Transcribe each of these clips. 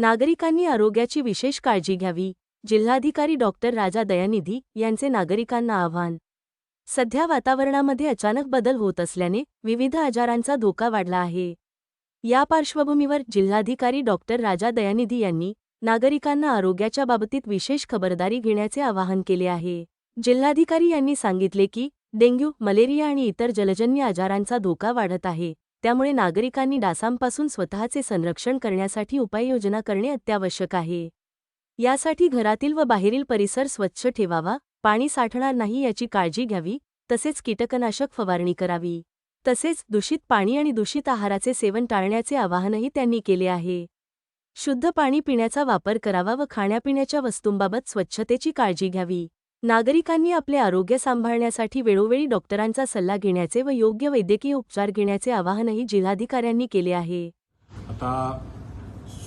नागरिकांनी आरोग्याची विशेष काळजी घ्यावी जिल्हाधिकारी डॉक्टर राजा दयानिधी यांचे नागरिकांना आव्हान. सध्या वातावरणामध्ये अचानक बदल होत असल्याने विविध आजारांचा धोका वाढला आहे. या पार्श्वभूमीवर जिल्हाधिकारी डॉक्टर राजा दयानिधी यांनी नागरिकांना आरोग्याच्या बाबतीत विशेष खबरदारी घेण्याचे आवाहन केले आहे. जिल्हाधिकारी यांनी सांगितले की डेंग्यू मलेरिया आणि इतर जलजन्य आजारांचा धोका वाढत आहे. त्यामुळे नागरिकांनी डासांपासून स्वतःचे संरक्षण करण्यासाठी उपाययोजना करणे अत्यावश्यक आहे. यासाठी घरातील व बाहेरील परिसर स्वच्छ ठेवावा पाणी साठणार नाही याची काळजी घ्यावी तसेच कीटकनाशक फवारणी करावी. तसेच दूषित पाणी आणि दूषित आहाराचे सेवन टाळण्याचे आवाहनही त्यांनी केले आहे. शुद्ध पाणी पिण्याचा वापर करावा व खाण्यापिण्याच्या वस्तूंबाबत स्वच्छतेची काळजी घ्यावी. नागरिकांनी आपले आरोग्य सांभाळण्यासाठी वेळोवेळी डॉक्टरांचा सल्ला घेण्याचे व योग्य वैद्यकीय उपचार घेण्याचे आवाहनही जिल्हाधिकाऱ्यांनी केले आहे. आता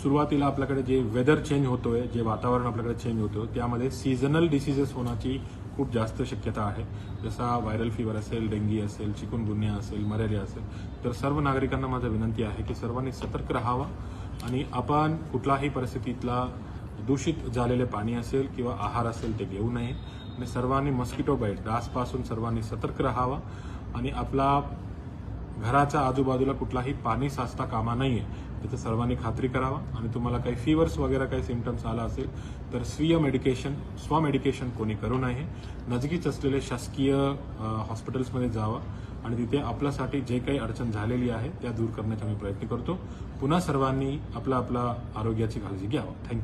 सुरुवातीला आपल्याकडे जे वेदर चेंज होतोय जे वातावरण आपल्याकडे चेंज होतं त्यामध्ये सीझनल डिसिजेस होण्याची खूप जास्त शक्यता आहे. जसा व्हायरल फिवर असेल डेंगी असेल चिकनगुन्या असेल मलेरिया असेल तर सर्व नागरिकांना माझा विनंती आहे की सर्वांनी सतर्क राहावा आणि आपण कुठलाही परिस्थितीतला दूषित झालेले पाणी असेल किंवा आहार असेल ते घेऊ नये. आणि सर्वांनी मस्किटो बाईट डासपासून सर्वांनी सतर्क राहावा आणि आपला घराच्या आजूबाजूला कुठलाही पाणी साचता कामा नाहीये. त्याचं सर्वांनी खात्री करावा. आणि तुम्हाला काही फीवर्स वगैरे काही सिमटम्स आला असेल तर स्वीय मेडिकेशन स्वमेडिकेशन कोणी करू नये. नजगीच असलेले शासकीय हॉस्पिटल्समध्ये जावं. आणि तिथे आपल्यासाठी जे काही अडचण झालेली आहे त्या दूर करण्याचा मी प्रयत्न करतो. पुन्हा सर्वांनी आपला आपला आरोग्याची काळजी घ्यावं. थँक्यू